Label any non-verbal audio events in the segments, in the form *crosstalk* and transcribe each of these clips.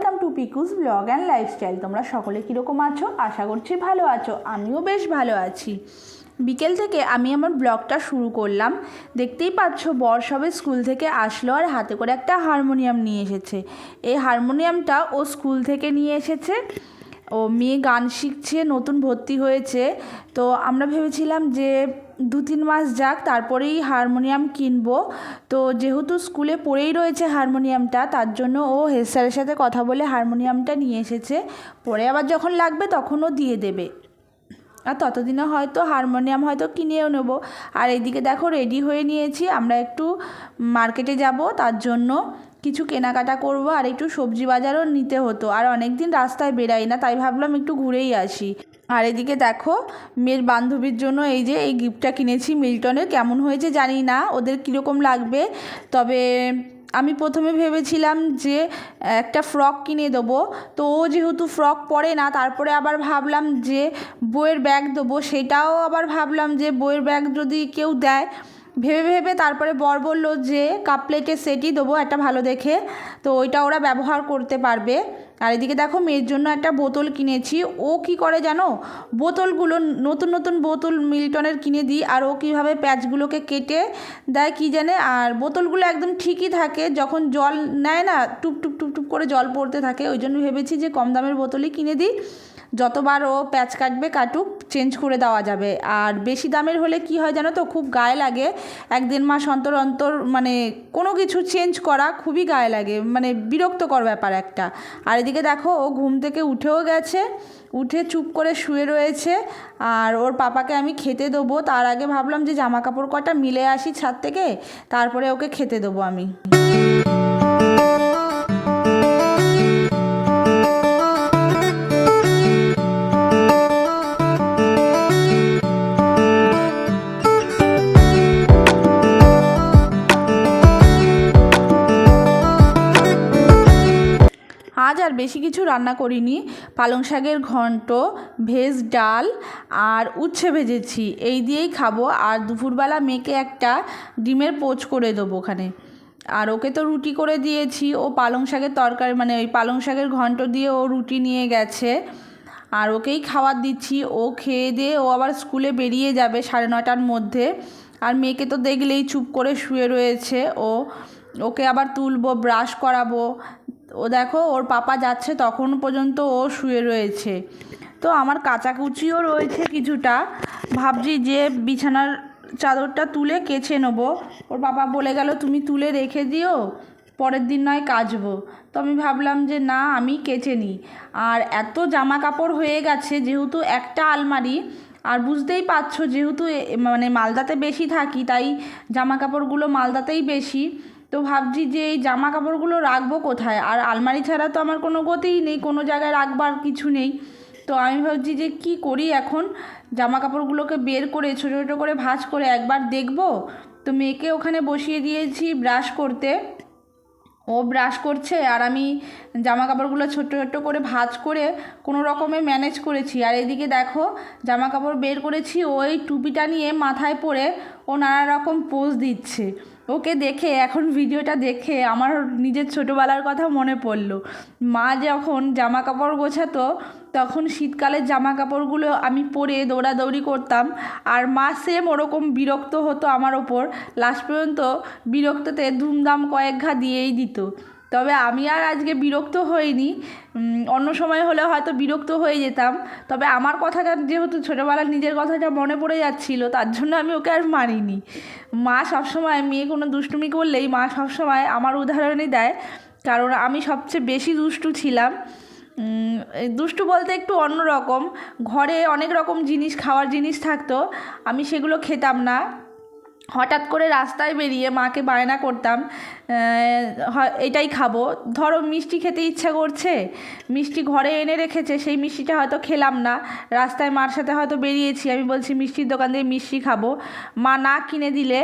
পিকুস blog and lifestyle. তোমরা সকলে কীরকম আছো? আশা করছি ভালো আছো। আমিও বেশ ভালো আছি। বিকেল থেকে আমি আমার ব্লগটা শুরু করলাম। দেখতেই পাচ্ছ, বর সবে স্কুল থেকে আসলো আর হাতে করে একটা হারমোনিয়াম নিয়ে এসেছে। এই হারমোনিয়ামটা ও স্কুল থেকে নিয়ে এসেছে। ও মেয়ে গান শিখছে, নতুন ভর্তি হয়েছে। তো আমরা ভেবেছিলাম যে দু তিন মাস যাক, তারপরেই হারমোনিয়াম কিনবো। তো যেহেতু স্কুলে পড়েই রয়েছে হারমোনিয়ামটা, তার জন্য ও হেড স্যারের সাথে কথা বলে হারমোনিয়ামটা নিয়ে এসেছে। পরে আবার যখন লাগবে তখন ও দিয়ে দেবে। আর ততদিনে হয়তো হারমোনিয়াম হয়তো কিনেও নেব। আর এইদিকে দেখো, রেডি হয়ে নিয়েছি। আমরা একটু মার্কেটে যাব, তার জন্য কিছু কেনাকাটা করব আর একটু সবজি বাজারও নিতে হতো। আর অনেক দিন রাস্তায় বেরাই না, তাই ভাবলাম একটু ঘুরেই আসি। আর এদিকে দেখো, মেয়ের বান্ধবীর জন্য এই যে এই গিফটটা কিনেছি মিল্টনের। কেমন হয়েছে জানি না, ওদের কীরকম লাগবে। তবে আমি প্রথমে ভেবেছিলাম যে একটা ফ্রক কিনে দেবো। তো ও যেহেতু ফ্রক পরে না, তারপরে আবার ভাবলাম যে বইয়ের ব্যাগ দেবো। সেটাও আবার ভাবলাম যে বইয়ের ব্যাগ যদি কেউ দেয় ভেবে ভেবে তারপরে বর বলল যে, কাপ প্লেটের সেটই দেবো, একটা ভালো দেখে। তো ওইটা ওরা ব্যবহার করতে পারবে। আর এদিকে দেখো, মেয়ের জন্য একটা বোতল কিনেছি। ও কি করে জানো? বোতলগুলো নতুন নতুন বোতল মিল্টনের কিনে দিই, আর ও কীভাবে প্যাচগুলোকে কেটে দেয় কী জানে? আর বোতলগুলো একদম ঠিকই থাকে, যখন জল নেয় না, টুপ টুপ টুপ টুপ করে জল পড়তে থাকে। ওই জন্য ভেবেছি যে কম দামের বোতলই কিনে দিই। যতবার ও প্যাচ কাটবে, কাটুক। চেঞ্জ করে দেওয়া যাবে। আর বেশি দামের হলে কি হয় জানো তো? খুব গায়ে লাগে। এক দেড় মাস অন্তর অন্তর মানে কোনো কিছু চেঞ্জ করা খুবই গায়ে লাগে। মানে বিরক্তকর ব্যাপার একটা। আর এদিকে দেখো, ও ঘুম থেকে উঠেও গেছে। উঠে চুপ করে শুয়ে রয়েছে। আর ওর পাপাকে আমি খেতে দেবো। তার আগে ভাবলাম যে জামা কাপড় কটা মিলে আসি ছাদ থেকে। তারপরে ওকে খেতে দেবো আমি। আজ আর বেশি কিছু রান্না করিনি। পালং শাকের ঘন্ট, ভেজ ডাল আর উচ্ছে ভেজেছি। এই দিয়েই খাব। আর দুপুরবেলা মেয়েকে একটা ডিমের পোচ করে দেবো ওখানে। আর ওকে তো রুটি করে দিয়েছি। ও পালং শাকের তরকারি মানে ওই পালং শাকের ঘন্ট দিয়ে ও রুটি নিয়ে গেছে। আর ওকেই খাবার দিচ্ছি। ও খেয়ে দিয়ে ও আবার স্কুলে বেরিয়ে যাবে সাড়ে নটার মধ্যে। আর মেয়েকে তো দেখলেই চুপ করে শুয়ে রয়েছে। ও, ওকে আবার তুলবো, ব্রাশ করাবো। ও দেখো, ওর পাপা যাচ্ছে তখন পর্যন্ত ও শুয়ে রয়েছে। তো আমার কাচাকুচিও রয়েছে কিছুটা। ভাবছি যে বিছানার চাদরটা তুলে কেচে নেব। ওর বাবা বলে গেল, তুমি তুলে রেখে দিও, পরের দিন নয় কাচবো। তো আমি ভাবলাম যে, না, আমি কেচে নিই। আর এত জামা কাপড় হয়ে গেছে, যেহেতু একটা আলমারি, আর বুঝতেই পারছ যেহেতু মানে মালদাতে বেশি থাকি, তাই জামা কাপড়গুলো মালদাতেই বেশি। তো ভাবছি যে এই জামা কাপড়গুলো রাখব কোথায়? আর আলমারি ছাড়া তো আমার কোনো গতিই নেই, কোনো জায়গায় রাখবার কিছু নেই। তো আমি ভাবছি যে কি করি এখন? জামা কাপড়গুলোকে বের করে, ছোটো ছোটো করে ভাঁজ করে একবার দেখব? তো মেয়েকে ওখানে বসিয়ে দিয়েছি ব্রাশ করতে। ও ব্রাশ করছে আর আমি জামা কাপড়গুলো ছোট্ট ছোট্ট করে ভাঁজ করে কোনো রকমে ম্যানেজ করেছি। আর এদিকে দেখো জামা কাপড় বের করেছি ওই টুপিটা নিয়ে মাথায় পরে ও নানা রকম পোজ দিচ্ছে। ওকে দেখে, এখন ভিডিওটা দেখে আমার নিজের ছোটোবেলার কথা মনে পড়ল। মা যখন জামা কাপড় গোছাতো, তখন শীতকালের জামা কাপড়গুলো আমি পরে দৌড়াদৌড়ি করতাম। আর মা সেম ওরকম বিরক্ত হতো আমার ওপর। লাস্ট পর্যন্ত বিরক্ততে ধুমধাম কয়েক ঘা দিয়েই দিত। তবে আমি আর আজকে বিরক্ত হইনি। অন্য সময় হলে হয়তো বিরক্ত হয়ে যেতাম। তবে আমার কথাটা যেহেতু ছোটোবেলার নিজের কথাটা মনে পড়ে যাচ্ছিল, তার জন্য আমি ওকে আর মানিনি। মা সবসময়, মেয়ে কোনো দুষ্টুমি করলেই মা সবসময় আমার উদাহরণই দেয়। কারণ আমি সবচেয়ে বেশি দুষ্টু ছিলাম। দুষ্টু বলতে একটু অন্য রকম। ঘরে অনেক রকম জিনিস, খাওয়ার জিনিস থাকতো। আমি সেগুলো খেতাম না। হঠাৎ করে রাস্তায় বেরিয়ে মাকে বায়না করতাম এটাই খাব। ধরো মিষ্টি খেতে ইচ্ছা করছে, মিষ্টি ঘরে এনে রেখেছে, সেই মিষ্টিটা হয়তো খেলাম না। রাস্তায় মার সাথে হয়তো বেরিয়েছি, আমি বলছি, মিষ্টির দোকান দিয়ে মিষ্টি খাব। মা না কিনে দিলে,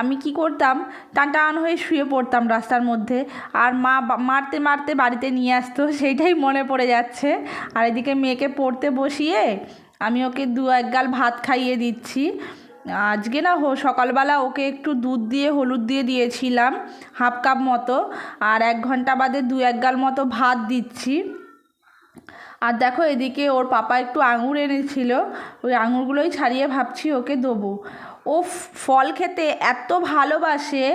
আমি কি করতাম? টান টান হয়ে শুয়ে পড়তাম রাস্তার মধ্যে। আর মা মারতে মারতে বাড়িতে নিয়ে আসতো, *laughs* সেইটাই মনে পড়ে যাচ্ছে। আর এদিকে মেয়েকে পড়তে বসিয়ে আমি ওকে দু এক গাল ভাত খাইয়ে দিচ্ছি। আজকে না হো সকালবেলা ওকে একটু দুধ দিয়ে, হলুদ দিয়ে দিয়েছিলাম, হাফ কাপ মতো, আর এক ঘণ্টা বাদে দু এক গাল মতো ভাত দিচ্ছি। আর দেখো এদিকে ওর পাপা একটু আঙুর এনেছিল, ওই আঙুরগুলোই ছাড়িয়ে ভাবছি ওকে দেবো। ও ফল খেতে এত ভালোবাসে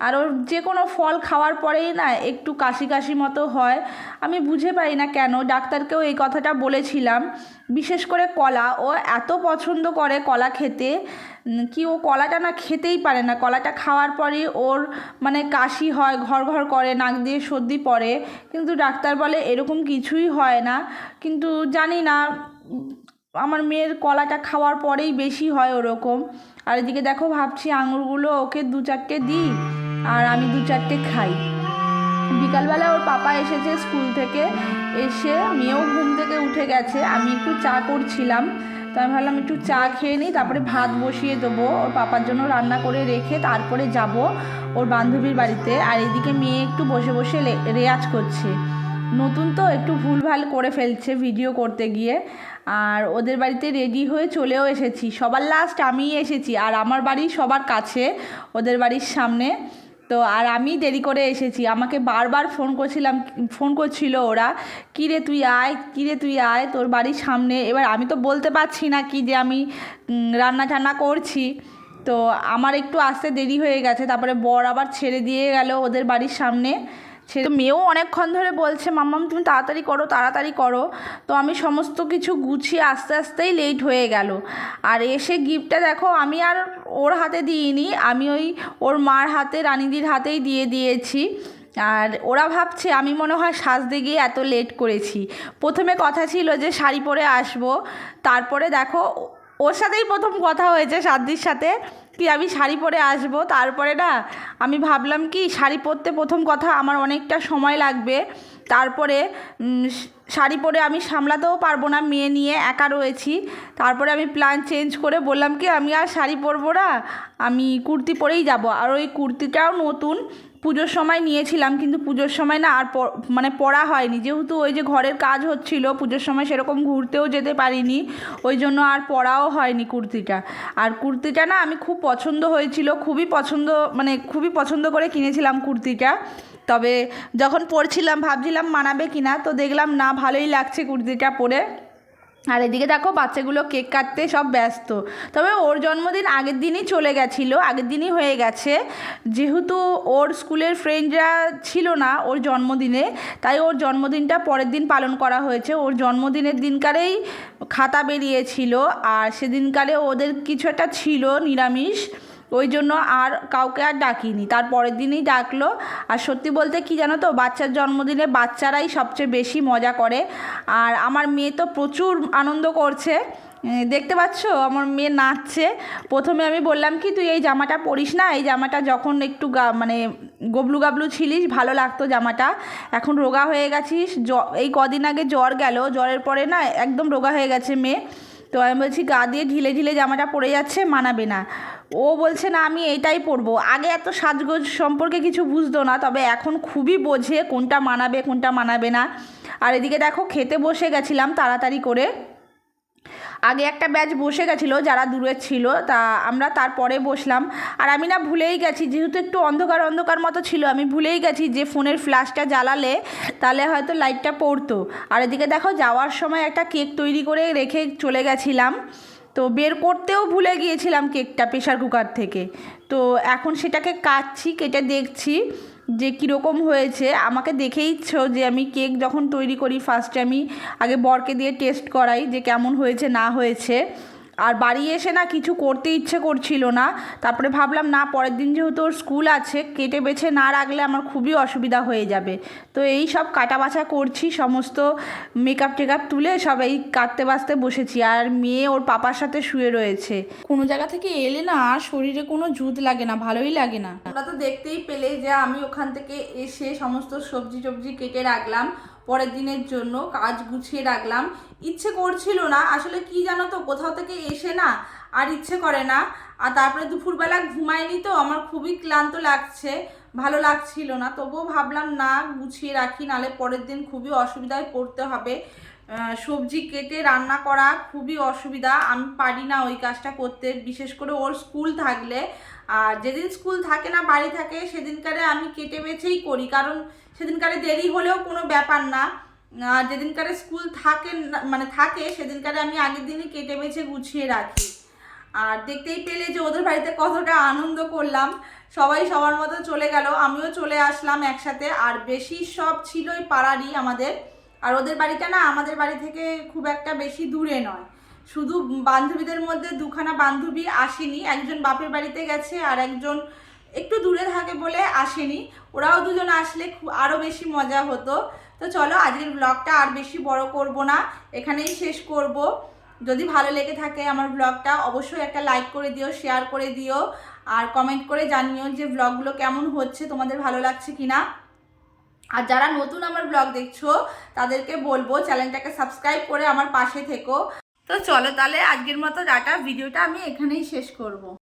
আর ওর যে কোনো ফল খাওয়ার পরেই না একটু কাশি কাশি মতো হয়। আমি বুঝে পাই না কেন, ডাক্তারকেও এই কথাটা বলেছিলাম। বিশেষ করে কলা, ও এত পছন্দ করে কলা খেতে কি ও কলাটা না খেতেই পারে না। কলাটা খাওয়ার পরই ওর মানে কাশি হয়, ঘর ঘর করে, নাক দিয়ে সর্দি পড়ে। কিন্তু ডাক্তার বলে এরকম কিছুই হয় না। কিন্তু জানি না আমার মেয়ের কলাটা খাওয়ার পরেই বেশি হয় ওরকম। আর এদিকে দেখো, ভাবছি আঙুরগুলো ওকে দু চারটে দিই। আর আমি দু চারটে খাই। বিকালবেলা ওর পাপা এসেছে স্কুল থেকে, এসে মেয়েও ঘুম থেকে উঠে গেছে, আমি একটু চা করছিলাম। তো আমি ভাবলাম একটু চা খেয়ে নিই, তারপরে ভাত বসিয়ে দেবো। ওর পাপার জন্য রান্না করে রেখে তারপরে যাব ওর বান্ধবীর বাড়িতে। আর এদিকে মেয়ে একটু বসে বসে রেয়াজ করছে। নতুন তো একটু ভুলভাল করে ফেলছে ভিডিও করতে গিয়ে। আর ওদের বাড়িতে রেডি হয়ে চলেও এসেছি। সবার লাস্ট আমিই এসেছি, আর আমার বাড়ি সবার কাছে, ওদের বাড়ির সামনে। তো আর আমি দেরি করে এসেছি। আমাকে বারবার ফোন করছিলাম, ফোন করছিল ওরা, কিরে তুই আয়, কিরে তুই আয়, তোর বাড়ির সামনে। এবার আমি তো বলতে পারছি না কি যে আমি রান্না টান্না করছি। তো আমার একটু আসতে দেরি হয়ে গেছে, তারপরে বর আবার ছেড়ে দিয়ে গেল ওদের বাড়ির সামনে। সে মেয়েও অনেকক্ষণ ধরে বলছে, মাম্মাম, তুমি তাড়াতাড়ি করো তাড়াতাড়ি করো। তো আমি সমস্ত কিছু গুছিয়ে আস্তে আস্তেই লেট হয়ে গেল। আর এসে গিফটটা দেখো, আমি আর ওর হাতে দিইনি, আমি ওই ওর মার হাতে, রানীদির হাতেই দিয়ে দিয়েছি। আর ওরা ভাবছে, আমি মনে হয় সাজতে গিয়ে এত লেট করেছি। প্রথমে কথা ছিল যে, শাড়ি পরে আসব। তারপরে দেখো, ওর সাথেই প্রথম কথা হয়েছে সাদ্দির সাথে কি, আমি শাড়ি পরে আসব। তারপরে না, আমি ভাবলাম কি, শাড়ি পরতে প্রথম কথা আমার অনেকটা সময় লাগবে। তারপরে শাড়ি পরে আমি সামলাতেও পারব না, মেয়ে নিয়ে একা রয়েছি। তারপরে আমি প্ল্যান চেঞ্জ করে বললাম কি, আমি আর শাড়ি পরবো না, আমি কুর্তি পরেই যাব। আর ওই কুর্তিটাও নতুন, পুজোর সময় নিয়েছিলাম, কিন্তু পুজোর সময় না আর মানে পরা হয়নি। যেহেতু ওই যে ঘরের কাজ হচ্ছিল, পুজোর সময় সেরকম ঘুরতেও যেতে পারিনি, ওই জন্য আর পরাও হয়নি কুর্তিটা। আর কুর্তিটা না আমি খুব পছন্দ হয়েছিল, খুবই পছন্দ মানে খুবই পছন্দ করে কিনেছিলাম কুর্তিটা। তবে যখন পরছিলাম ভাবছিলাম মানাবে কি না তো দেখলাম না, ভালোই লাগছে কুর্তিটা পরে। আর এদিকে দেখো, বাচ্চাগুলো কেক কাটতে সব ব্যস্ত। তবে ওর জন্মদিন আগের দিনই চলে গেছিল, আগের দিনই হয়ে গেছে। যেহেতু ওর স্কুলের ফ্রেন্ডরা ছিল না ওর জন্মদিনে, তাই ওর জন্মদিনটা পরের দিন পালন করা হয়েছে। ওর জন্মদিনের দিনকারেই খাতা বেরিয়েছিল, আর সেদিনকারে ওদের কিছু একটা ছিল নিরামিষ। ওই জন্য আর কাউকে আর ডাকিনি। তার পরের দিনই ডাকলো। আর সত্যি বলতে কি জানো তো, বাচ্চার জন্মদিনে বাচ্চারাই সবচেয়ে বেশি মজা করে। আর আমার মেয়ে তো প্রচুর আনন্দ করছে। দেখতে পাচ্ছ? আমার মেয়ে নাচছে। প্রথমে আমি বললাম কি, তুই এই জামাটা পরিস না? এই জামাটা যখন একটু গা মানে গবলু গাবলু ছিলিস, ভালো লাগতো জামাটা। এখন রোগা হয়ে গেছিস। জ, এই কদিন আগে জ্বর গেল। জ্বরের পরে না একদম রোগা হয়ে গেছে মেয়ে। তো আমি বলছি, গা দিয়ে ঢিলে ঢিলে জামাটা পরে যাচ্ছে, মানাবে না। ও বলছে, না, আমি এইটাই পরবো আগে এত সাজগোজ সম্পর্কে কিছু বুঝতো না, তবে এখন খুবই বোঝে কোনটা মানাবে কোনটা মানাবে না। আর এদিকে দেখো, খেতে বসে গেছিলাম তাড়াতাড়ি করে। আগে একটা ব্যাচ বসে গেছিল, যারা দূরে ছিল, তা আমরা তারপরে বসলাম। আর আমি না ভুলেই গেছি, যেহেতু একটু অন্ধকার অন্ধকার মতো ছিল, আমি ভুলেই গেছি যে ফোনের ফ্ল্যাশটা জ্বালালে তাহলে হয়তো লাইটটা পড়তো। আর এদিকে দেখো, যাওয়ার সময় একটা কেক তৈরি করে রেখে চলে গেছিলাম। তো বের করতেও ভুলে গিয়েছিলাম কেকটা প্রেশার কুকার থেকে। তো এখন সেটাকে কাটছি, কেটে দেখছি যে কীরকম হয়েছে। আমাকে দেখে ইচ্ছো যে আমি কেক যখন তৈরি করি ফার্স্টে আমি আগে বরকে দিয়ে টেস্ট করাই যে কেমন হয়েছে, না হয়েছে। আর বাড়ি এসে না কিছু করতে ইচ্ছে করছিল না। তারপরে ভাবলাম না পরের দিন যেহেতু ওর স্কুল আছে কেটে বেছে না রাখলে আমার খুবই অসুবিধা হয়ে যাবে। তো এই সব কাটা বাছা করছি সমস্ত মেকআপ টেকআপ তুলে সব এই কাটতে বাছতে বসেছি। আর মেয়ে ওর পাপার সাথে শুয়ে রয়েছে। কোনো জায়গা থেকে এলে না আর শরীরে কোনো জুত লাগে না ভালোই লাগে না। ওরা তো দেখতেই পেলে যে আমি ওখান থেকে এসে সমস্ত সবজি টবজি কেটে রাখলাম। পরের দিনের জন্য কাজ গুছিয়ে রাখলাম। ইচ্ছে করছিল না, আসলে কি জানো তো, কোথাও থেকে এসে না আর ইচ্ছে করে না। আর তারপরে দুপুরবেলা ঘুমায়নি তো, আমার খুবই ক্লান্ত লাগছে, ভালো লাগছিল না। তবুও ভাবলাম না, গুছিয়ে রাখি নালে পরের দিন খুবই অসুবিধায় পড়তে হবে। সবজি কেটে রান্না করা খুবই অসুবিধা। আমি পারি না ওই কাজটা করতে, বিশেষ করে ওর স্কুল থাকলে। আর যেদিন স্কুল থাকে না, বাড়ি থাকে, সেদিনকারে আমি কেটে বেছেই করি। কারণ সেদিনকারে দেরি হলেও কোনো ব্যাপার না। আর যেদিনকারে স্কুল থাকে মানে থাকে, সেদিনকারে আমি আগের দিনই কেটে বেছে গুছিয়ে রাখি। আর দেখতেই পেলে যে ওদের বাড়িতে কতটা আনন্দ করলাম। সবাই সবার মতো চলে গেল, আমিও চলে আসলাম একসাথে। আর বেশি সব ছিল ওই পাড়ারই আমাদের। আর ওদের বাড়িটা না আমাদের বাড়ি থেকে খুব একটা বেশি দূরে নয়। শুধু বান্ধবীদের মধ্যে দুখানা বান্ধবী আসেনি, একজন বাপের বাড়িতে গেছে আর একজন একটু দূরে থাকে বলে আসেনি। ওরাও দুজন আসলে খুব আরও বেশি মজা হতো। তো চলো আজকের ব্লগটা আর বেশি বড় করব না, এখানেই শেষ করব। যদি ভালো লেগে থাকে আমার ব্লগটা অবশ্যই একটা লাইক করে দিও শেয়ার করে দিও। আর কমেন্ট করে জানিও যে ব্লগগুলো কেমন হচ্ছে, তোমাদের ভালো লাগছে কিনা। আর যারা নতুন আমার ব্লগ দেখছ, তাদেরকে বলব চ্যানেলটাকে সাবস্ক্রাইব করে আমার পাশে থেকো। তো চলো তাহলে আজকের মতো ডাটা ভিডিওটা আমি এখানেই শেষ করব।